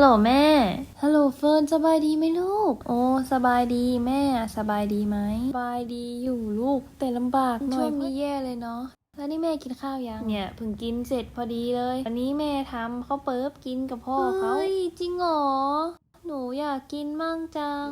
ลโหลแม่ ฮัลโหลเฟิร์นสบายดีไหมลูก โอ้สบายดีแม่สบายดีไหมสบายดีอยู่ลูกแต่ลำบากหน่อยช่วงนี้แย่เลยเนาะแล้วนี่แม่กินข้าวยัง เนี่ยเพิ่งกินเสร็จพอดีเลย วันนี้แม่ทำข้าวเปิ๊บกินกับพ่อเขาเฮ้ยจริงเหรอ หนูอยากกินมั่งจัง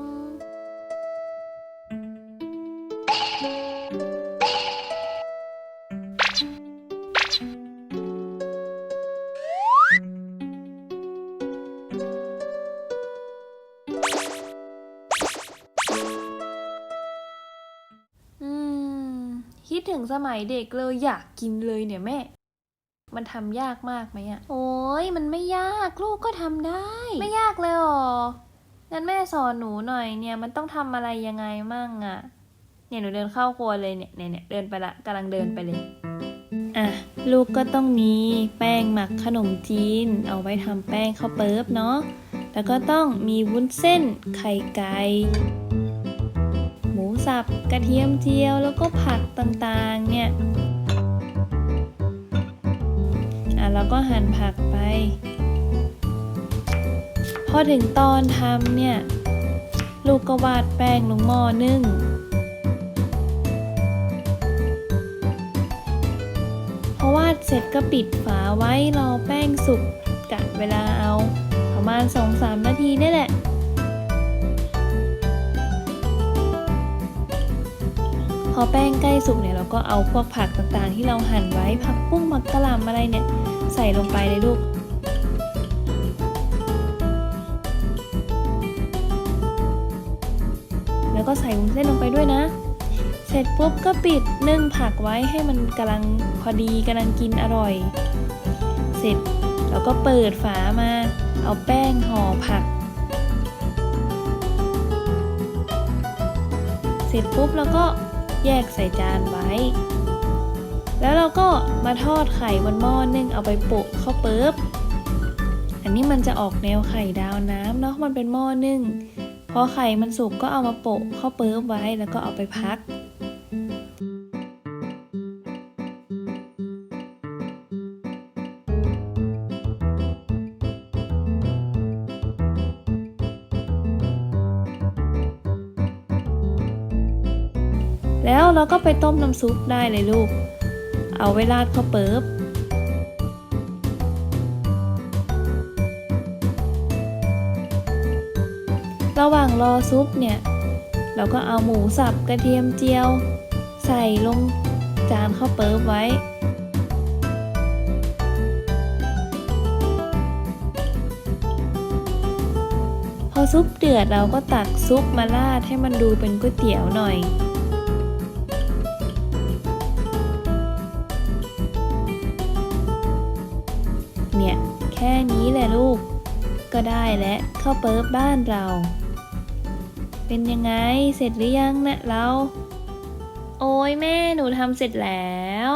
ถึงสมัยเด็กเลยอยากกินเลยเนี่ยแม่ มันทำยากมากไหมอะโอ้ยมันไม่ยากลูกก็ทำได้ ไม่ยากเลยเหรอ งั้นแม่สอนหนูหน่อยเนี่ยมันต้องทำอะไรยังไงมั่งอะเนี่ยหนูเดินเข้าครัวเลยเนี่ยเนี่ยเนี่ยเดินไปละกำลังเดินไปเลย อะลูกก็ต้องมีแป้งหมักขนมจีน เอาไว้ทำแป้งข้าวเปิ๊บเนาะ แล้วก็ต้องมีวุ้นเส้นไข่ไก่ห มูสับ กระเทียมเจียว แล้วก็ผักต่างๆ เนี่ยอะแล้วก็หั่นผักไป พอถึงตอนทำเนี่ย ลูกก็วาดแป้งลงหม้อนึ่งพอวาดเสร็จก็ปิดฝาไว้รอแป้งสุกกะเวลาเอา ประมาณ 2-3 นาทีนี่แหละ อแป้งใกล้สุกเนี่ยเราก็เอาพวกผักต่างๆ ที่เราหั่นไว้ผักปุ้งผักกะหล่ำอะไรเนี่ยใส่ลงไปเลยลูกแล้วก็ใส่วุ้นเส้นลงไปด้วยนะ เสร็จปุ๊บก็ปิดนึ่งผักไว้ให้มันกำลังพอดีกำลังกินอร่อย เสร็จเราก็เปิดฝามา เอาแป้งห่อผัก เสร็จปุ๊บแล้วก็ แยกใส่จานไว้ แล้วเราก็มาทอดไข่บนหม้อนึ่งเอาไปโปะข้าวเปิ๊บ อันนี้มันจะออกแนวไข่ดาวน้ำเนาะมันเป็นหม้อนึ่งพอไข่มันสุกก็เอามาโปะข้าวเปิ๊บไว้แล้วก็เอาไปพัก แล้วเราก็ไปต้มน้ำซุปได้เลยลูก เอาไว้ราดข้าวเปิบระหว่างรอซุปเนี่ย เราก็เอาหมูสับกระเทียมเจียว ใส่ลงจานข้าวเปิบไว้ พอซุปเดือดเราก็ตักซุปมาราดให้มันดูเป็นก๋วยเตี๋ยวหน่อย นี้แหละลูก ก็ได้แล้วข้าวเปิ๊บบ้านเรา เป็นยังไงเสร็จหรือยังนะเรา โอ้ยแม่หนูทำเสร็จแล้ว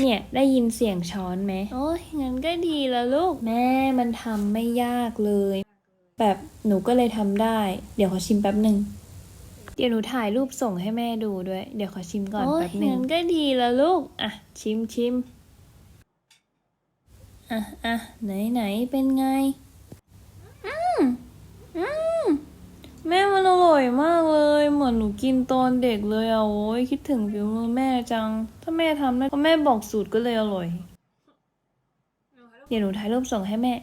เนี่ยได้ยินเสียงช้อนไหมโอ้ยงั้นก็ดีแล้วลูก แม่มันทำไม่ยากเลย แบบหนูก็เลยทำได้ เดี๋ยวขอชิมแป๊บหนึ่งเดี๋ยวหนูถ่ายรูปส่งให้แม่ดูด้วย เดี๋ยวขอชิมก่อนแป๊บหนึ่งงั้นก็ดีแล้วลูก อะ ชิมชิม อะอะไหนไหนเป็นไง อืมอืมแม่มันอร่อยมากเลย เหมือนหนูกินตอนเด็กเลยอะโอ้ยคิดถึงฝีมือแม่จัง ถ้าแม่ทำได้ก็แม่บอกสูตรก็เลยอร่อย เดี๋ยวหนูถ่ายรูปส่งให้แม่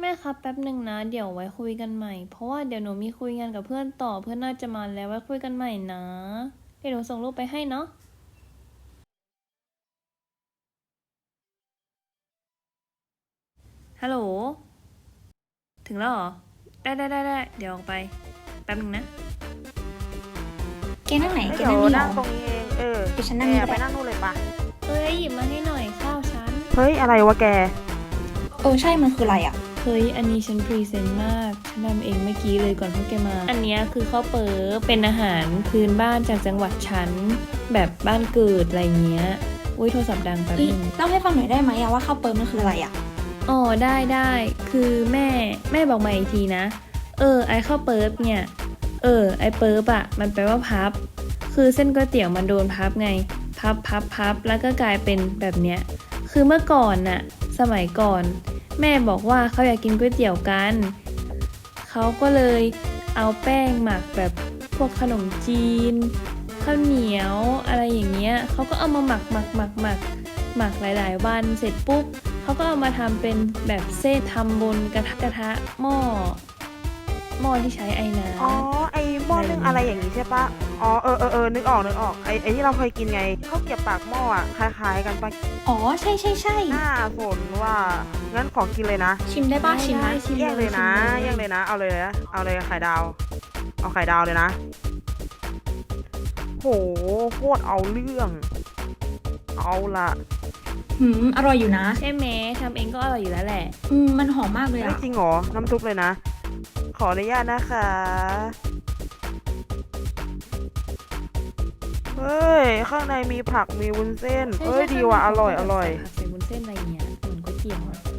แม่ครับแป๊บหนึ่งนะ เดี๋ยวไว้คุยกันใหม่ เพราะว่าเดี๋ยวหนูมีคุยงานกับเพื่อนต่อเพื่อนน่าจะมาแล้วไว้คุยกันใหม่นะ เดี๋ยวหนูส่งรูปไปให้เนาะฮัลโหล ถึงแล้วเหรอ ได้ได้ได้ได้เดี๋ยวออกไป แป๊บหนึงนะ แกนั่งไหน แกเดี๋ยนั่วงนี่เหรนั่องตรงนี้เอง เออเดี๋ยวฉันนั่งนี่แกก็ไปได้นั่งนู่นเลยปะเฮ้ยหยิบมาให้หน่อยข้าวฉัน เฮ้ย อะไรวะแก เออใช่มันคืออะไรอะ เฮ้ยอันนี้ฉันพรีเซนต์มากฉันทำเองเมื่อกี้เลยก่อนพวกแกมา อันเนี้ยคือข้าวเปิ๊บเป็นอาหารพื้นบ้านจากจังหวัดฉัน แบบบ้านเกิดอะไรเงี้ย อุ้ยโทรศัพท์ดังแป๊บเฮ้ยนึงเล่าให้ฟังหน่อยได้ไหมอะว่าข้าวเปิมมันคืออะไรอะอ๋อได้ได้คือแม่แม่บอกมาอีกทีนะ เออไอ้ข้าวเปิ๊บเนี่ย เออไอเปิบอะมันแปลว่าพับ คือเส้นก๋วยเตี๋ยวมันโดนพับไง พับพับพับแล้วก็กลายเป็นแบบเนี้ยคือเมื่อก่อนน่ะสมัยก่อน แม่บอกว่าเขาอยากกินก๋วยเตี๋ยวกัน เขาก็เลยเอาแป้งหมักแบบพวกขนมจีน ข้าวเหนียวอะไรอย่างเงี้ยเขาก็เอามาหมักหมักหมักหมักหมักหลาย ๆ วันเสร็จปุ๊บเขาก็เอามาทำเป็นแบบเส้นทำบนกระทะกระทะหม้อหม้อที่ใช้ไอ้น้ำอ๋อไอ หม้อนึ่งอะไรอย่างนี้ใช่ปะอ๋อเออเออเออนึกออกนึกออกไอไอที่เราเคยกินไงข้าวเกรียบปากหม้ออะคล้ายๆกันปะอ๋อใช่ใช่ใช่หน้าฝนว่างั้นขอกินเลยนะชิมได้ป่ะชิมนะได้ชิมแยกเลยนะชิมแยกเลยนะ เอาเลยนะเอาเลยไข่ดาว เอาไข่ดาวเลยนะ โหโคตรเอาเรื่อง เอาละหืมอร่อยอยู่นะ ใช่ไหมทำเองก็อร่อยอยู่แล้วแหละ อืมมันหอมมากเลยไม่อะจริงเหรอน้ำซุปเลยนะ ขออนุญาตนะคะ ข้างในมีผักมีวุ้นเส้นเฮ้ยดีว่ะ อร่อย อร่อย ผัดใส่วุ้นเส้นอะไรเนี่ยเหมือนก๋วยเตี๋ยวอะ